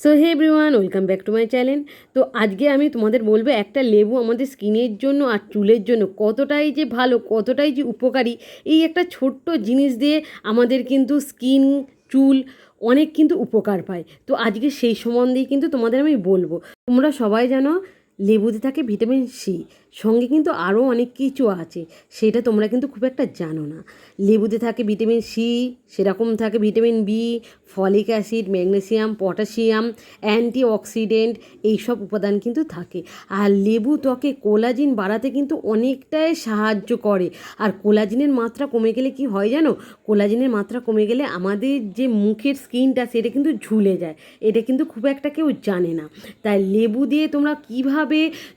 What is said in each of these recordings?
So hey everyone welcome back to my channel তো আজকে আমি তোমাদের বলব একটা লেবু আমাদের স্কিনের জন্য আর চুলের জন্য কতটাই যে ভালো, কতটাই যে উপকারী, এই একটা ছোট্ট জিনিস দিয়ে আমাদের কিন্তু স্কিন, চুল অনেক কিন্তু উপকার পায়। তো আজকে সেই সম্বন্ধেই কিন্তু তোমাদের আমি বলব। তোমরা সবাই জানো লেবুতে থাকে ভিটামিন সি। সঙ্গে কিন্তু আরও অনেক কিছু আছে, সেটা তোমরা কিন্তু খুব একটা জানো না। লেবুতে থাকে ভিটামিন সি, সেরকম থাকে vitamin B, folic acid, magnesium, potassium antioxidant এইসব উপাদান কিন্তু থাকে। আর লেবু ত্বকে কোলাজিন বাড়াতে কিন্তু অনেকটাই সাহায্য করে। আর কোলাজিনের মাত্রা কমে গেলে কি হয় জানো? কোলাজিনের মাত্রা কমে গেলে আমাদের যে মুখের স্কিনটা, সেটা কিন্তু ঝুলে যায়। এটা কিন্তু খুব একটা কেউ জানে না। তাই লেবু দিয়ে তোমরা কীভাবে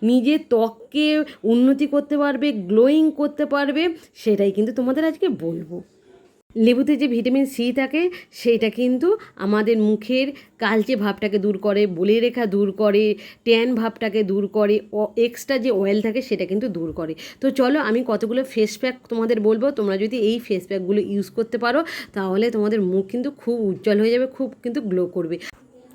নিজের ত্বককে উন্নতি করতে পারবে গ্লোয়িং করতে পারবে, সেটাই কিন্তু তোমাদের আজকে বলব। লেবুতে যে ভিটামিন সি থাকে সেটা কিন্তু আমাদের মুখের কালচে ভাবটাকে দূর করে, বলে রেখা দূর করে ট্যান ভাবটাকে দূর করে এক্সট্রা যে অয়েল থাকে সেটা কিন্তু দূর করে। তো চলো আমি কতগুলো ফেস প্যাক তোমাদের বলব, তোমরা যদি এই ফেস প্যাকগুলো ইউজ করতে পারো, তাহলে তোমাদের মুখ কিন্তু খুব উজ্জ্বল হয়ে যাবে, খুব কিন্তু গ্লো করবে।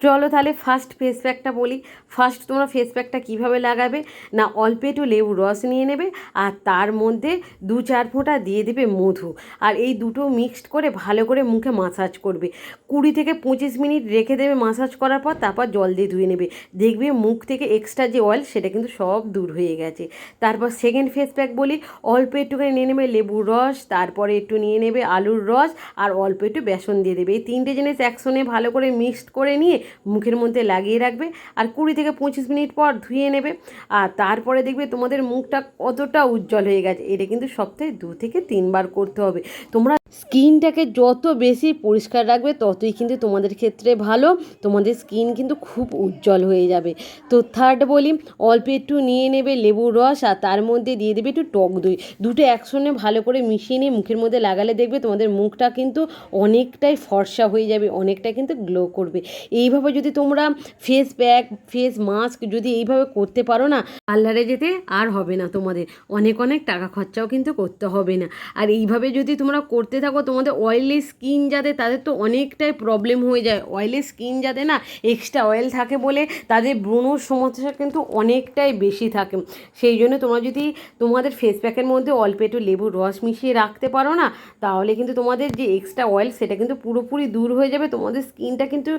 চলো তাহলে ফার্স্ট ফেস প্যাকটা বলি। ফার্স্ট তোমরা ফেস প্যাকটা কীভাবে লাগাবে? না, অল্প একটু লেবু রস নিয়ে নেবে আর তার মধ্যে দু চার ফোঁটা দিয়ে দেবে মধু। আর এই দুটো মিক্সড করে ভালো করে মুখে মাসাজ করবে। কুড়ি থেকে পঁচিশ মিনিট রেখে দেবে মাসাজ করার পর, তারপর জল দিয়ে ধুয়ে নেবে। দেখবে মুখ থেকে এক্সট্রা যে অয়েল সেটা কিন্তু সব দূর হয়ে গেছে। তারপর সেকেন্ড ফেস প্যাক বলি, অল্প একটুখানি নিয়ে নেবে লেবুর রস, তারপরে একটু নিয়ে নেবে আলুর রস, আর অল্প একটু বেসন দিয়ে দেবে। এই তিনটে জিনিস একসঙ্গে ভালো করে মিক্সড করে নিয়ে মুখের মধ্যে লাগিয়ে রাখবে আর কুড়ি থেকে পঁচিশ মিনিট পর ধুয়ে নেবে। আর তারপরে দেখবে তোমাদের মুখটা কতটা উজ্জ্বল হয়ে গেছে। এটা কিন্তু সপ্তাহে দু থেকে তিনবার করতে হবে। তোমরা স্কিনটাকে যত বেশি পরিষ্কার রাখবে, ততই কিন্তু তোমাদের ক্ষেত্রে ভালো। তোমাদের স্কিন কিন্তু খুব উজ্জ্বল হয়ে যাবে। তো থার্ড বলি, অল্প একটু নিয়ে নেবে লেবুর রস আর তার মধ্যে দিয়ে দেবে একটু টক দই। দুটো একসঙ্গে ভালো করে মিশিয়ে নিয়ে মুখের মধ্যে লাগালে দেখবে তোমাদের মুখটা কিন্তু অনেকটাই ফর্সা হয়ে যাবে, অনেকটা কিন্তু গ্লো করবে। এইভাবে যদি তোমরা ফেস প্যাক ফেস মাস্ক যদি এইভাবে করতে পারো না পার্লারে যেতে আর হবে না তোমাদের। অনেক অনেক টাকা খরচাও কিন্তু করতে হবে না। আর এইভাবে যদি তোমরা করতে থাকো, তোমাদের অয়েলি স্কিন যাদের তাদের তো অনেকটাই প্রবলেম হয়ে যায়। অয়েলি স্কিন যাদের না এক্সট্রা অয়েল থাকে বলে তাদের ব্রণর সমস্যা কিন্তু অনেকটাই বেশি থাকে। সেই জন্য তোমরা যদি তোমাদের ফেস প্যাকের মধ্যে অল্প একটু লেবুর রস মিশিয়ে রাখতে পারো না, তাহলে কিন্তু তোমাদের যে এক্সট্রা অয়েল সেটা কিন্তু পুরোপুরি দূর হয়ে যাবে, তোমাদের স্কিনটা কিন্তু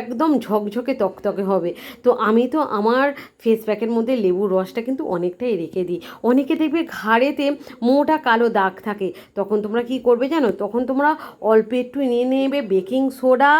একদম ঝকঝকে তকতকে হবে। তো আমি তো আমার ফেস প্যাকের মধ্যে লেবুর রসটা কিন্তু অনেকটাই রেখে দিই। অনেকে দেখবে ঘাড়েতে মোটা কালো দাগ থাকে, তখন তোমরা কি করবে জানো? তখন তোমরা অল্প একটু নিয়ে নেবে বেকিং সোডা,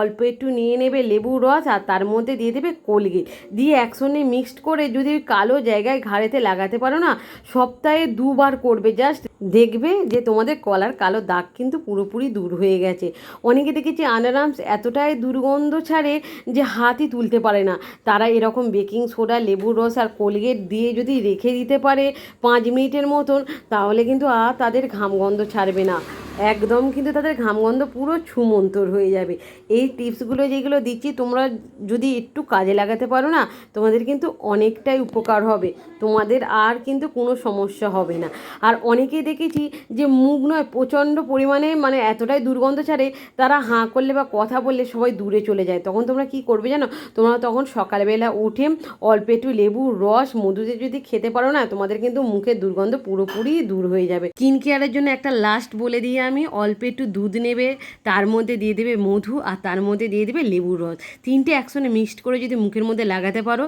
অল্প একটু নিয়ে নেবে লেবুর রস আর তার মধ্যে দিয়ে দেবে কোলগেট। দিয়ে একসঙ্গে মিক্সড করে যদি কালো জায়গায় ঘাড়েতে লাগাতে পারো না, সপ্তাহে দুবার করবে জাস্ট দেখবে যে তোমাদের কলার কালো দাগ কিন্তু পুরোপুরি দূর হয়ে গেছে। অনেকে দেখেছি আনারামস এতটাই দুর্গন্ধ ছাড়ে যে হাতই তুলতে পারে না। তারা এরকম বেকিং সোডা লেবুর রস আর কোলগেট দিয়ে যদি রেখে দিতে পারে পাঁচ মিনিটের মতন, তাহলে কিন্তু আর তাদের ঘাম গন্ধ ছাড়বে না। একদম কিন্তু তাদের ঘামগন্ধ পুরো ছুমন্তর হয়ে যাবে। এই টিপসগুলো যেগুলো দিচ্ছি, তোমরা যদি একটু কাজে লাগাতে পারো না, তোমাদের কিন্তু অনেকটাই উপকার হবে। তোমাদের আর কিন্তু কোনো সমস্যা হবে না। আর অনেকেই দেখেছি যে মুখ নয়, প্রচণ্ড পরিমাণে মানে এতটাই দুর্গন্ধ ছাড়ে, তারা হাঁ করলে বা কথা বললে সবাই দূরে চলে যায়। তখন তোমরা কি করবে জানো? তোমরা তখন সকালবেলা উঠে অল্প একটু লেবু, রস মধুতে যদি খেতে পারো না, তোমাদের কিন্তু মুখের দুর্গন্ধ পুরোপুরি দূর হয়ে যাবে। স্কিন কেয়ারের জন্য একটা লাস্ট বলে দিয়ে আমি অল্প একটু দুধ নেবে, তার মধ্যে দিয়ে দেবে মধু আর তার মধ্যে দিয়ে দেবে লেবুর রস। তিনটে একসঙ্গে মিক্সড করে যদি মুখের মধ্যে লাগাতে পারো,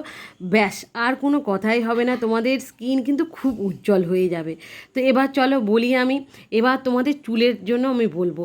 ব্যাস, আর কোনো কথাই হবে না। তোমাদের স্কিন কিন্তু খুব উজ্জ্বল হয়ে যাবে। তো এবার চলো বলি আমি, এবার তোমাদের চুলের জন্য আমি বলব।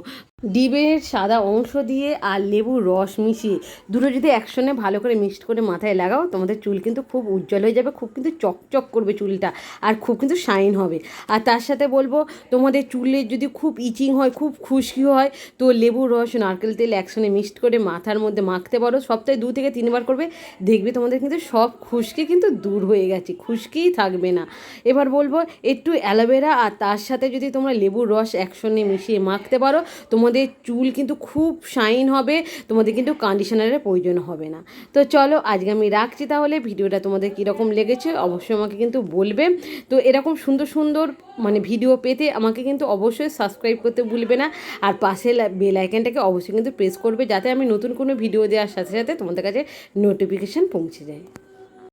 ডিবের সাদা অংশ দিয়ে আর লেবুর রস মিশিয়ে দুটো যদি একসঙ্গে ভালো করে মিক্সড করে মাথায় লাগাও, তোমাদের চুল কিন্তু খুব উজ্জ্বল হয়ে যাবে, খুব কিন্তু চকচক করবে চুলটা আর খুব কিন্তু শাইন হবে। আর তার সাথে বলব, তোমাদের চুলের যদি খুব ইচিং হয়, খুব খুশকি হয়। তো লেবুর রস, নারকেল তেল একসঙ্গে মিক্সড করে মাথার মধ্যে মাখতে পারো। সপ্তাহে দু থেকে তিনবার করবে। দেখবে তোমাদের কিন্তু সব খুশকি কিন্তু দূর হয়ে গেছে। খুশকিই থাকবে না। এবার বলব, একটু অ্যালোভেরা আর তার সাথে যদি তোমরা লেবুর রস একসঙ্গে মিশিয়ে মাখতে পারো, তোমাদের চুল কিন্তু খুব শাইন হবে। তোমাদের কিন্তু কন্ডিশনারের প্রয়োজন হবে না। তো চলো, আজকে আমি রাখছি তাহলে। ভিডিওটা তোমাদের কীরকম লেগেছে অবশ্যই আমাকে কিন্তু বলবে। তো এরকম সুন্দর সুন্দর মানে ভিডিও পেতে আমাকে কিন্তু অবশ্যই সাবস্ক্রাইব করতে ভুলবে না। আর পাশে বেল আইকনটাকে অবশ্যই কিন্তু প্রেস করবে যাতে আমি নতুন কোনো ভিডিও দেওয়ার সাথে সাথে তোমাদের কাছে নোটিফিকেশান পৌঁছে যায়।